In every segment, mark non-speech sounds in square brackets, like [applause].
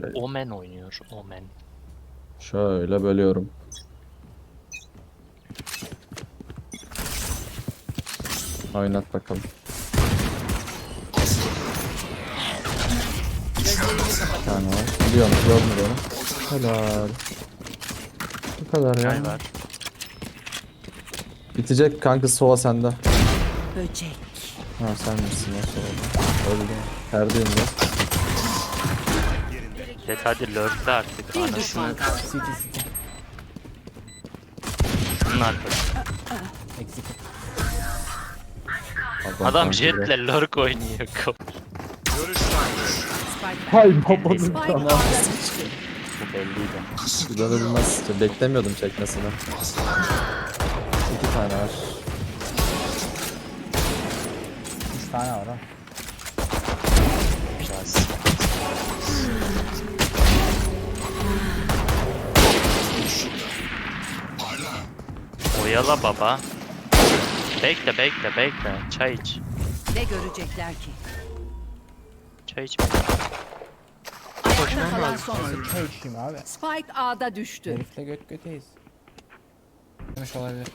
Şöyle, Omen oynuyor. Omen. şöyle bölüyorum. Oynat bakalım. Bir tane var. Biliyorum, gördüm onu. Helal. Bu kadar ya. Çay var. Bitecek kanka sova sende. Böcek. Ha sen misin ya sova. Öldü. Perdeyim de. Jet hadi lurk'te artık. Bir düşman kaldı. City city. şunun arkası. Eksik. Adam jetle direkt. lurk oynuyor. Hay babanın düştü. Bu belliydi. İnanılmaz. Beklemiyordum çekmesini. İki tane var. 3 tane var ha. Biraz. Oyala baba. Bekle bekle bekle. Çay iç. Ne görecekler ki? Çay iç. Ayakta kalan son oyuncu. Çay içeyim abi. Spike A'da düştü. Herifle göt göteyiz. Demiş olabilir.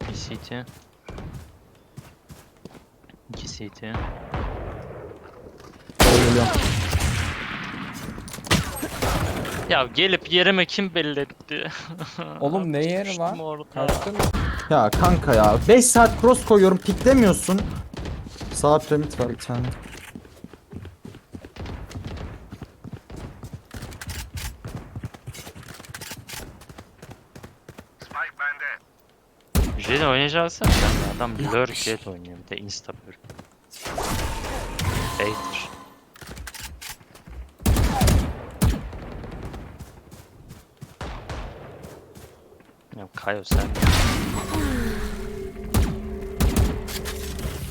Bir CT. İki CT. Geliyorum. Ya gelip yerime kim belli etti? [laughs] Oğlum ne yeri lan? Kaçtın? Ya kanka ya 5 saat cross koyuyorum piklemiyorsun. Sağ piramit var bir tane. Jet oynayacaksan sen adam lurk jet oynuyor bir de insta lurk. Hater. Ya Kayo sen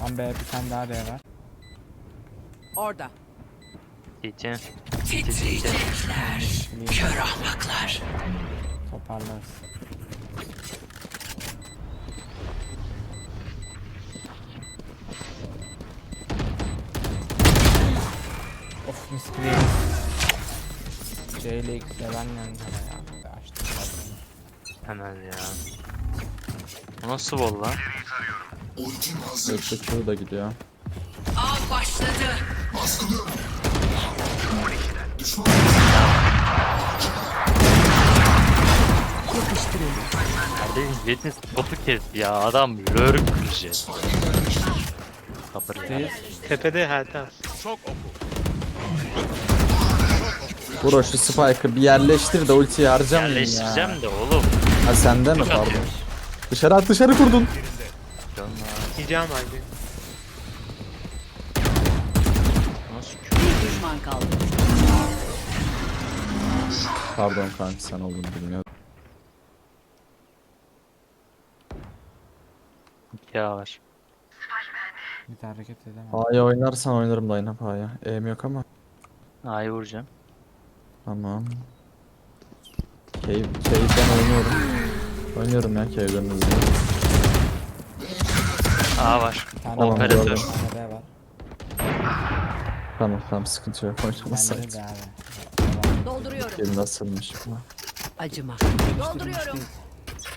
Lan be bir tane daha B var. Orada. CT CT. Kör ahmaklar. Toparlarız. Of mis gibi yedim. C ile X ile ben yandım ya. Hemen ya. Bu nasıl bol lan? Öteki şurada gidiyor. Av başladı. Kardeşim Jet'in spotu kes ya adam lurk jet. Kapır ya. Tepede Helta. Bro şu spike'ı bir yerleştir de ultiyi harcamayın ya. Yerleştireceğim de oğlum. Ha sende mi pardon? Dışarı at dışarı kurdun. Canım Gideceğim halde. nasıl kü- Bir düşman kaldı. Pardon kanka sen olduğunu bilmiyordum. ya var. Bir de hareket edemem. A'ya oynarsan oynarım da oynap A'ya. E'm yok ama. A'yı vuracağım. Tamam. Cave, Cave'den oynuyorum. Oynuyorum ya hızlı. A var. Bir tane Tamam. Operatör. Bir tane B var. Tamam tamam sıkıntı yok Bende oynamasaydı. de abi. Dolduruyorum. Elim nasılmış ama. Acıma. Dolduruyorum.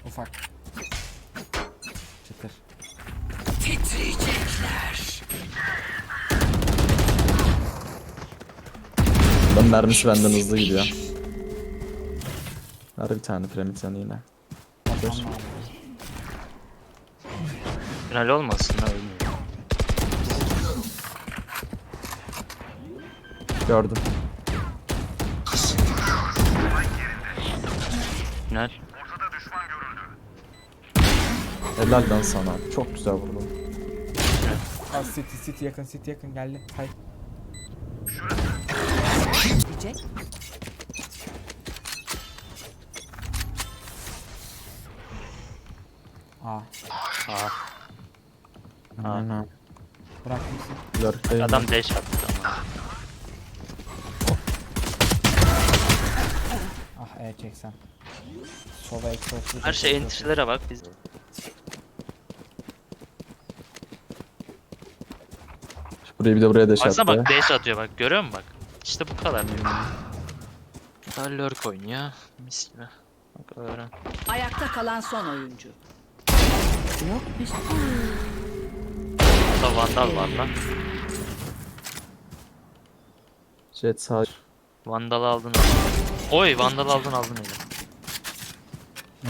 Ufak. Çıtır. Titriyecekler. Ben mermisi benden hızlı gidiyor. Ver bir tane piramit yanı yine. Dur. Final olmasın da ölmüyor. Gördüm. Final. Helal lan sana. Çok güzel vurdun. Aa, city city yakın city yakın geldi. Hay. Diyecek. A. Aynen. Bırakmışsın. Lurk'tayım. Adam dash attı ama. Ah E çeksen. Sola eksi Her şey entry'lere bak biz. Burayı bir de buraya deş Baksana attı. bak dash atıyor bak görüyor musun bak. İşte bu kadar. Daha lurk oynuyor. Mis gibi. Bak öğren. Ayakta kalan son oyuncu. Yok bir şey. Bu da vandal vandal. Jet sağ. Vandal aldın aldın. Oy vandal aldın aldın öyle.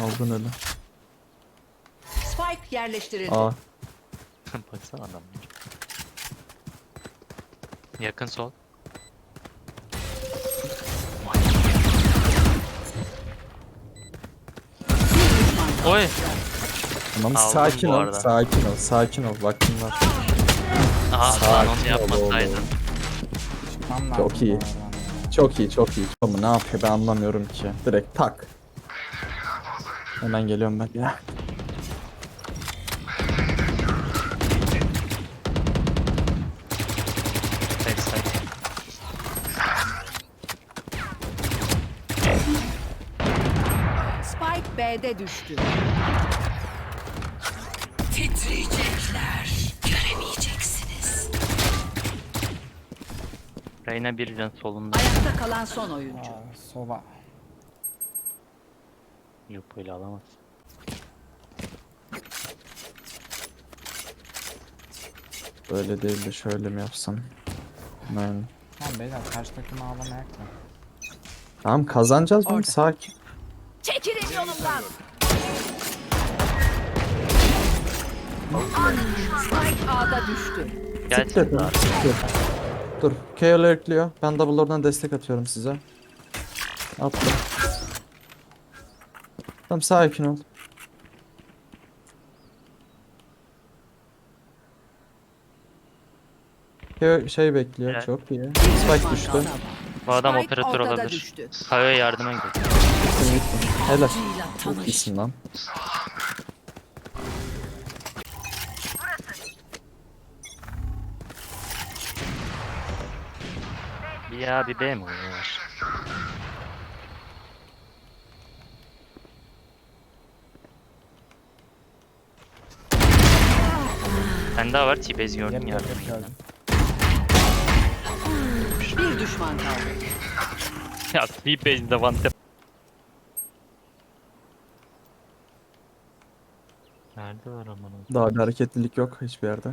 Aldın öyle. Spike yerleştirildi. Aa. [laughs] Baksana adam. Yakın sol. Oy. Tamam Aldım sakin bu ol, arada. sakin ol, sakin ol. Vaktin var. Aha lan onu Sakin ol yapmasaydın. Çıkmam lazım Çok iyi. Çok iyi, çok iyi. Ama ne yapıyor ben anlamıyorum ki. Direkt tak. Hemen geliyorum ben ya. Spike B'de düştü. Reyna bir can solunda. Ayakta kalan son oyuncu. Aa, sola. Yok böyle alamaz. Böyle değil de şöyle mi yapsam? Yani. Tamam beyler karşı takımı ağlamayak mı? Tamam kazanacağız? Orada. Sakin. Çekilin yolumdan. Spike A'da düştü. Siktir siktir. Dur. KO'lu ekliyor. Ben double oradan destek atıyorum size. Attım. Tamam sakin ol. KO şey bekliyor. Evet. Çok iyi. Spike düştü. Bu adam Spike operatör olabilir. düştü. Kayo'ya yardıma gidiyor. Gittin gittin. Helal. Çok iyisin lan. Bir A bir B mi oynuyorlar? Sen daha var T-Base ya. Bir düşman kaldı. Ya T-Base'de one tap. Nerede var aman? Daha bir hareketlilik yok hiçbir yerde.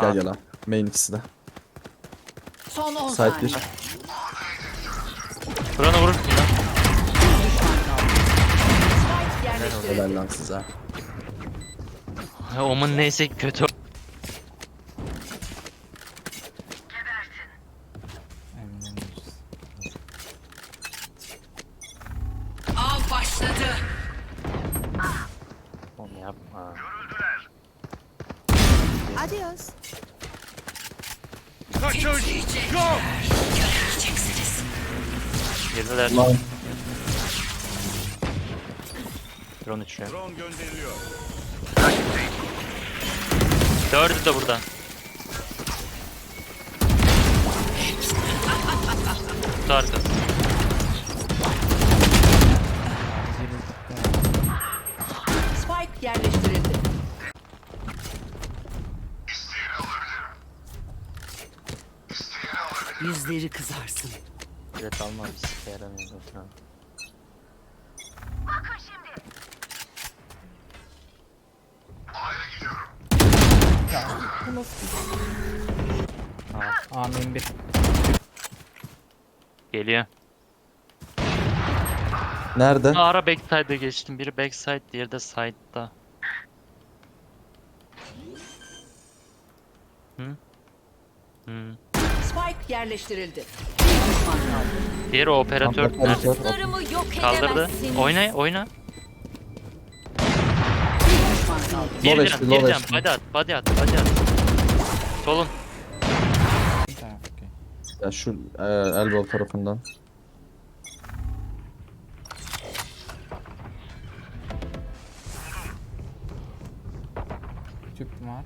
Gel gel ha. Main ikisi de. Son 10 Side saniye. bir. Buranı vurursun kaldı. Spike yerleştirildi. Helal lan size. Ya, Omun neyse kötü. Av başladı. Onu yapma. Adios. Girdiler. Lan Drone uçuyor. Dördü de burada. Kutu arkası. Spike yerleştirildi. Yüzleri kızarsın. Bilet almam bir sike yaramıyor zaten. Aa, Amin bir. geliyor. nerede? Ara backside'e geçtim. Biri backside, diğeri de side'da. Hı? Hı. Spike yerleştirildi. Bir düşman kaldı. Diğeri operatör. Operatör. Nerede? Dostlarımı yok Kaldırdı. edemezsiniz. Oyna, oyna. Bir düşman kaldı. Bir Low can, HP, bir low can. HP. Body at, body at, body at. Solun. Ya şu e, elbow tarafından. Tüp var.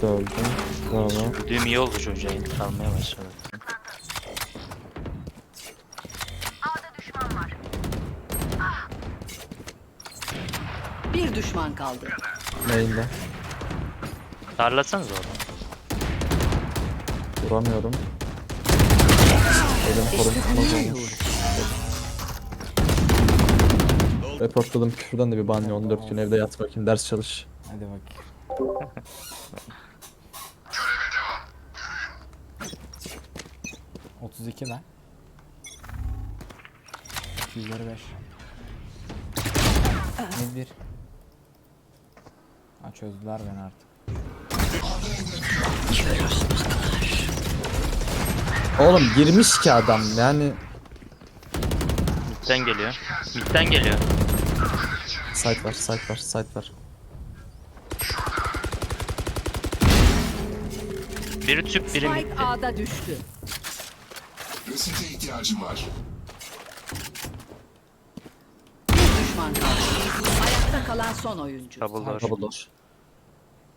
Çok da öldü. Bravo. Ödüğüm iyi oldu çocuğa. İntik almaya başladı. Bir düşman kaldı. Main'de. Darlasanız oğlum. Vuramıyorum. Elim kolum tutmaz olmuş. Reportladım küfürden de bir banyo 14 gün evde yat bakayım ders çalış. Hadi bak. Otuz iki ben. 225. Mid bir. Ha çözdüler beni artık. Oğlum girmiş ki adam yani Mid'den geliyor. Mid'den geliyor. site var site var site var. Biri tüp biri Spike mid'de. A'da düştü. Reset'e ihtiyacım var. Bir düşman kaldı. Ayakta kalan son oyuncu. Double door. Double door.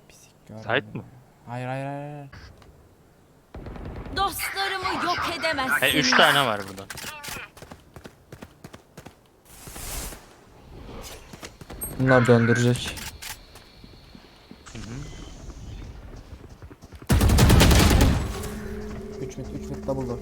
Pisik görmedim. Sait mi? Hayır hayır hayır. hayır. Dostlarımı yok edemezsiniz. He 3 tane var burada. Bunlar döndürecek. Üç mid, üç mid double door.